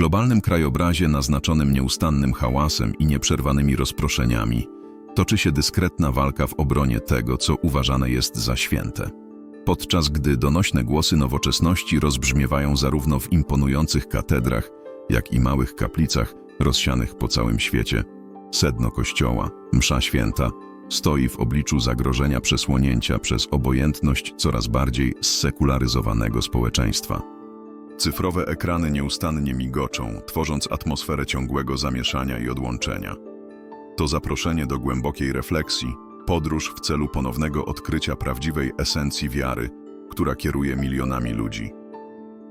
globalnym krajobrazie naznaczonym nieustannym hałasem i nieprzerwanymi rozproszeniami toczy się dyskretna walka w obronie tego, co uważane jest za święte. Podczas gdy donośne głosy nowoczesności rozbrzmiewają zarówno w imponujących katedrach, jak i małych kaplicach rozsianych po całym świecie, sedno Kościoła, msza święta, stoi w obliczu zagrożenia przesłonięcia przez obojętność coraz bardziej zsekularyzowanego społeczeństwa. Cyfrowe ekrany nieustannie migoczą, tworząc atmosferę ciągłego zamieszania i odłączenia. To zaproszenie do głębokiej refleksji, podróż w celu ponownego odkrycia prawdziwej esencji wiary, która kieruje milionami ludzi.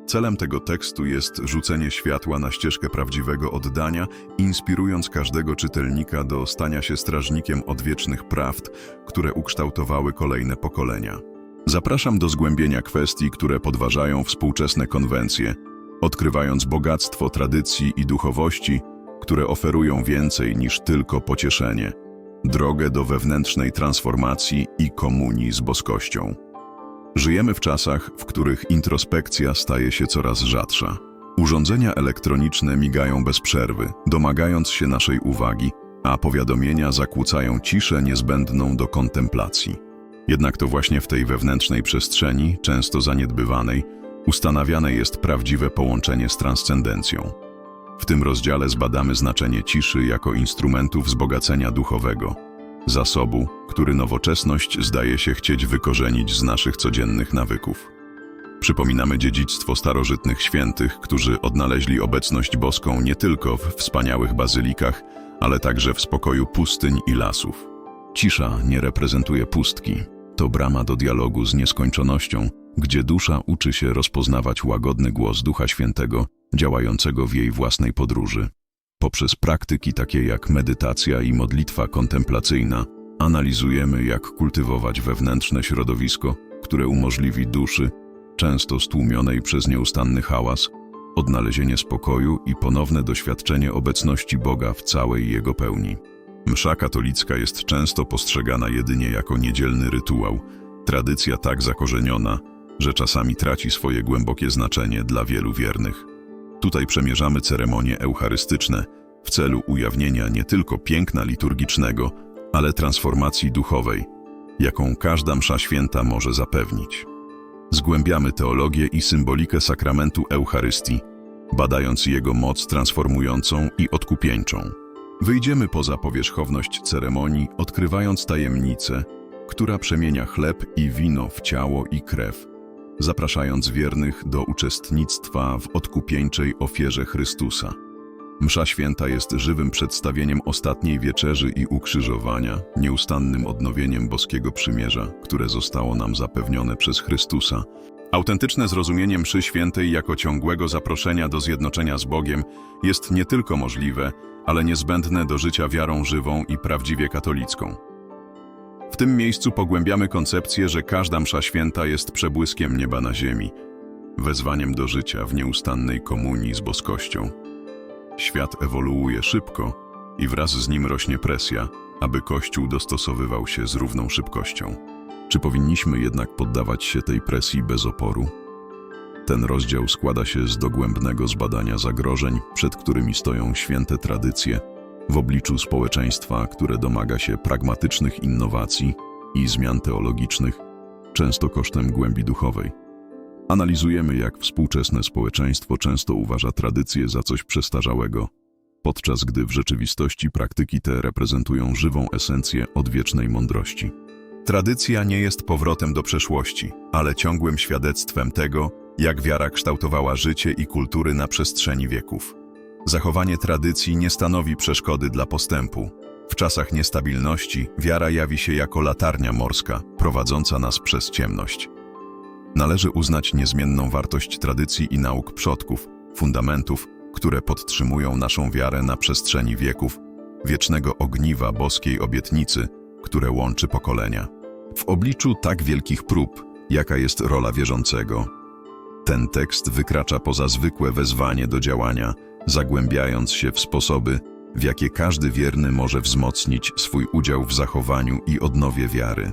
Celem tego tekstu jest rzucenie światła na ścieżkę prawdziwego oddania, inspirując każdego czytelnika do stania się strażnikiem odwiecznych prawd, które ukształtowały kolejne pokolenia. Zapraszam do zgłębienia kwestii, które podważają współczesne konwencje, odkrywając bogactwo tradycji i duchowości, które oferują więcej niż tylko pocieszenie, drogę do wewnętrznej transformacji i komunii z boskością. Żyjemy w czasach, w których introspekcja staje się coraz rzadsza. Urządzenia elektroniczne migają bez przerwy, domagając się naszej uwagi, a powiadomienia zakłócają ciszę niezbędną do kontemplacji. Jednak to właśnie w tej wewnętrznej przestrzeni, często zaniedbywanej, ustanawiane jest prawdziwe połączenie z transcendencją. W tym rozdziale zbadamy znaczenie ciszy jako instrumentu wzbogacenia duchowego, zasobu, który nowoczesność zdaje się chcieć wykorzenić z naszych codziennych nawyków. Przypominamy dziedzictwo starożytnych świętych, którzy odnaleźli obecność boską nie tylko w wspaniałych bazylikach, ale także w spokoju pustyń i lasów. Cisza nie reprezentuje pustki. To brama do dialogu z nieskończonością, gdzie dusza uczy się rozpoznawać łagodny głos Ducha Świętego, działającego w jej własnej podróży. Poprzez praktyki takie jak medytacja i modlitwa kontemplacyjna analizujemy, jak kultywować wewnętrzne środowisko, które umożliwi duszy, często stłumionej przez nieustanny hałas, odnalezienie spokoju i ponowne doświadczenie obecności Boga w całej Jego pełni. Msza katolicka jest często postrzegana jedynie jako niedzielny rytuał, tradycja tak zakorzeniona, że czasami traci swoje głębokie znaczenie dla wielu wiernych. Tutaj przemierzamy ceremonie eucharystyczne w celu ujawnienia nie tylko piękna liturgicznego, ale transformacji duchowej, jaką każda msza święta może zapewnić. Zgłębiamy teologię i symbolikę sakramentu Eucharystii, badając jego moc transformującą i odkupieńczą. Wyjdziemy poza powierzchowność ceremonii, odkrywając tajemnicę, która przemienia chleb i wino w ciało i krew, zapraszając wiernych do uczestnictwa w odkupieńczej ofierze Chrystusa. Msza święta jest żywym przedstawieniem ostatniej wieczerzy i ukrzyżowania, nieustannym odnowieniem boskiego przymierza, które zostało nam zapewnione przez Chrystusa. Autentyczne zrozumienie mszy świętej jako ciągłego zaproszenia do zjednoczenia z Bogiem jest nie tylko możliwe, ale niezbędne do życia wiarą żywą i prawdziwie katolicką. W tym miejscu pogłębiamy koncepcję, że każda msza święta jest przebłyskiem nieba na ziemi, wezwaniem do życia w nieustannej komunii z boskością. Świat ewoluuje szybko i wraz z nim rośnie presja, aby Kościół dostosowywał się z równą szybkością. Czy powinniśmy jednak poddawać się tej presji bez oporu? Ten rozdział składa się z dogłębnego zbadania zagrożeń, przed którymi stoją święte tradycje, w obliczu społeczeństwa, które domaga się pragmatycznych innowacji i zmian teologicznych, często kosztem głębi duchowej. Analizujemy, jak współczesne społeczeństwo często uważa tradycje za coś przestarzałego, podczas gdy w rzeczywistości praktyki te reprezentują żywą esencję odwiecznej mądrości. Tradycja nie jest powrotem do przeszłości, ale ciągłym świadectwem tego, jak wiara kształtowała życie i kultury na przestrzeni wieków. Zachowanie tradycji nie stanowi przeszkody dla postępu. W czasach niestabilności wiara jawi się jako latarnia morska, prowadząca nas przez ciemność. Należy uznać niezmienną wartość tradycji i nauk przodków, fundamentów, które podtrzymują naszą wiarę na przestrzeni wieków, wiecznego ogniwa boskiej obietnicy, które łączy pokolenia. W obliczu tak wielkich prób, jaka jest rola wierzącego, ten tekst wykracza poza zwykłe wezwanie do działania, zagłębiając się w sposoby, w jakie każdy wierny może wzmocnić swój udział w zachowaniu i odnowie wiary.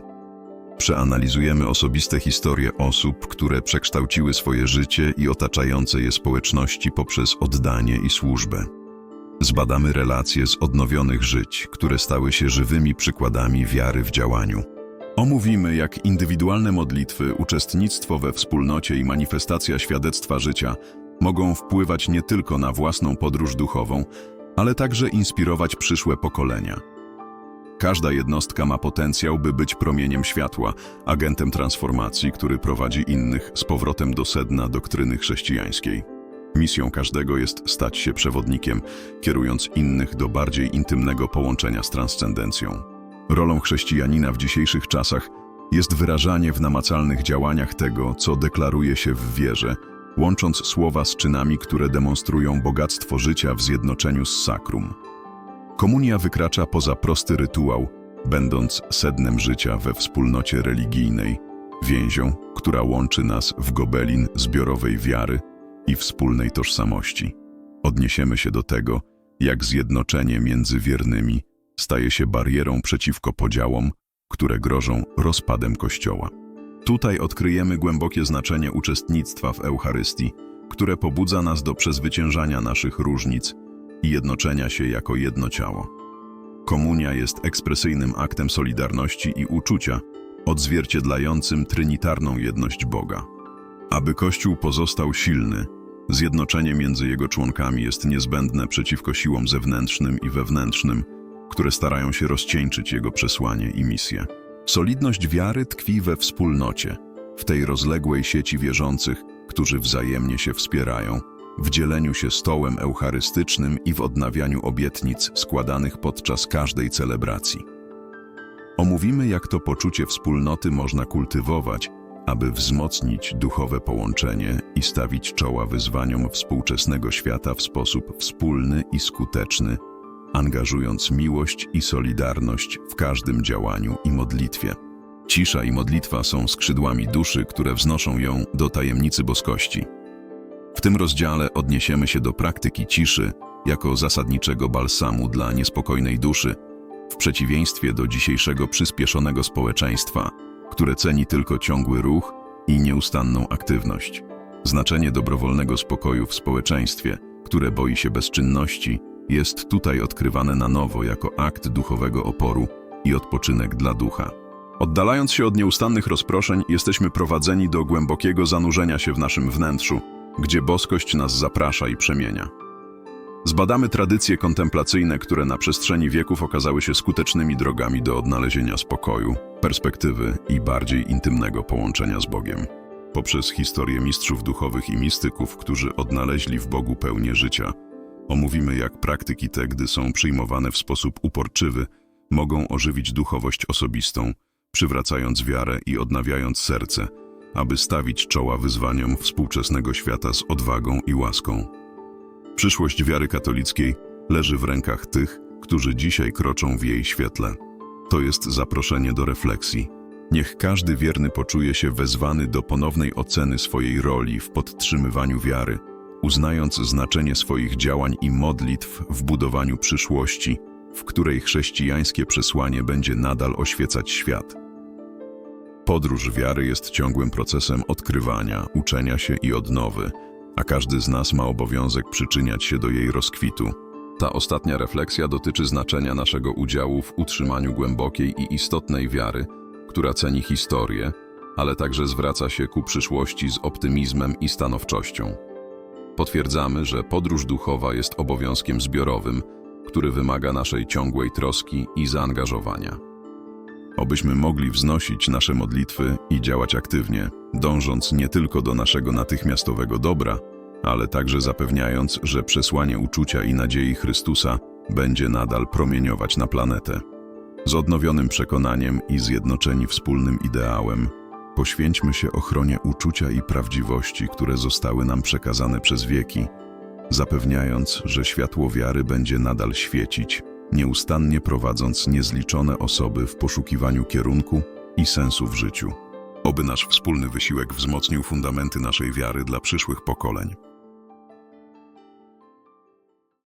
Przeanalizujemy osobiste historie osób, które przekształciły swoje życie i otaczające je społeczności poprzez oddanie i służbę. Zbadamy relacje z odnowionych żyć, które stały się żywymi przykładami wiary w działaniu. Omówimy, jak indywidualne modlitwy, uczestnictwo we wspólnocie i manifestacja świadectwa życia mogą wpływać nie tylko na własną podróż duchową, ale także inspirować przyszłe pokolenia. Każda jednostka ma potencjał, by być promieniem światła, agentem transformacji, który prowadzi innych z powrotem do sedna doktryny chrześcijańskiej. Misją każdego jest stać się przewodnikiem, kierując innych do bardziej intymnego połączenia z transcendencją. Rolą chrześcijanina w dzisiejszych czasach jest wyrażanie w namacalnych działaniach tego, co deklaruje się w wierze, łącząc słowa z czynami, które demonstrują bogactwo życia w zjednoczeniu z sakrum. Komunia wykracza poza prosty rytuał, będąc sednem życia we wspólnocie religijnej, więzią, która łączy nas w gobelin zbiorowej wiary i wspólnej tożsamości. Odniesiemy się do tego, jak zjednoczenie między wiernymi staje się barierą przeciwko podziałom, które grożą rozpadem Kościoła. Tutaj odkryjemy głębokie znaczenie uczestnictwa w Eucharystii, które pobudza nas do przezwyciężania naszych różnic i jednoczenia się jako jedno ciało. Komunia jest ekspresyjnym aktem solidarności i uczucia, odzwierciedlającym trinitarną jedność Boga. Aby Kościół pozostał silny, zjednoczenie między jego członkami jest niezbędne przeciwko siłom zewnętrznym i wewnętrznym, które starają się rozcieńczyć jego przesłanie i misję. Solidność wiary tkwi we wspólnocie, w tej rozległej sieci wierzących, którzy wzajemnie się wspierają, w dzieleniu się stołem eucharystycznym i w odnawianiu obietnic składanych podczas każdej celebracji. Omówimy, jak to poczucie wspólnoty można kultywować, aby wzmocnić duchowe połączenie i stawić czoła wyzwaniom współczesnego świata w sposób wspólny i skuteczny, angażując miłość i solidarność w każdym działaniu i modlitwie. Cisza i modlitwa są skrzydłami duszy, które wznoszą ją do tajemnicy boskości. W tym rozdziale odniesiemy się do praktyki ciszy jako zasadniczego balsamu dla niespokojnej duszy, w przeciwieństwie do dzisiejszego przyspieszonego społeczeństwa, które ceni tylko ciągły ruch i nieustanną aktywność. Znaczenie dobrowolnego spokoju w społeczeństwie, które boi się bezczynności, jest tutaj odkrywane na nowo jako akt duchowego oporu i odpoczynek dla ducha. Oddalając się od nieustannych rozproszeń, jesteśmy prowadzeni do głębokiego zanurzenia się w naszym wnętrzu, gdzie boskość nas zaprasza i przemienia. Zbadamy tradycje kontemplacyjne, które na przestrzeni wieków okazały się skutecznymi drogami do odnalezienia spokoju, perspektywy i bardziej intymnego połączenia z Bogiem. Poprzez historię mistrzów duchowych i mistyków, którzy odnaleźli w Bogu pełnię życia, omówimy jak praktyki te, gdy są przyjmowane w sposób uporczywy, mogą ożywić duchowość osobistą, przywracając wiarę i odnawiając serce, aby stawić czoła wyzwaniom współczesnego świata z odwagą i łaską. Przyszłość wiary katolickiej leży w rękach tych, którzy dzisiaj kroczą w jej świetle. To jest zaproszenie do refleksji. Niech każdy wierny poczuje się wezwany do ponownej oceny swojej roli w podtrzymywaniu wiary, uznając znaczenie swoich działań i modlitw w budowaniu przyszłości, w której chrześcijańskie przesłanie będzie nadal oświecać świat. Podróż wiary jest ciągłym procesem odkrywania, uczenia się i odnowy, a każdy z nas ma obowiązek przyczyniać się do jej rozkwitu. Ta ostatnia refleksja dotyczy znaczenia naszego udziału w utrzymaniu głębokiej i istotnej wiary, która ceni historię, ale także zwraca się ku przyszłości z optymizmem i stanowczością. Potwierdzamy, że podróż duchowa jest obowiązkiem zbiorowym, który wymaga naszej ciągłej troski i zaangażowania. Obyśmy mogli wznosić nasze modlitwy i działać aktywnie, dążąc nie tylko do naszego natychmiastowego dobra, ale także zapewniając, że przesłanie uczucia i nadziei Chrystusa będzie nadal promieniować na planetę. Z odnowionym przekonaniem i zjednoczeni wspólnym ideałem, poświęćmy się ochronie uczucia i prawdziwości, które zostały nam przekazane przez wieki, zapewniając, że światło wiary będzie nadal świecić, nieustannie prowadząc niezliczone osoby w poszukiwaniu kierunku i sensu w życiu. Oby nasz wspólny wysiłek wzmocnił fundamenty naszej wiary dla przyszłych pokoleń.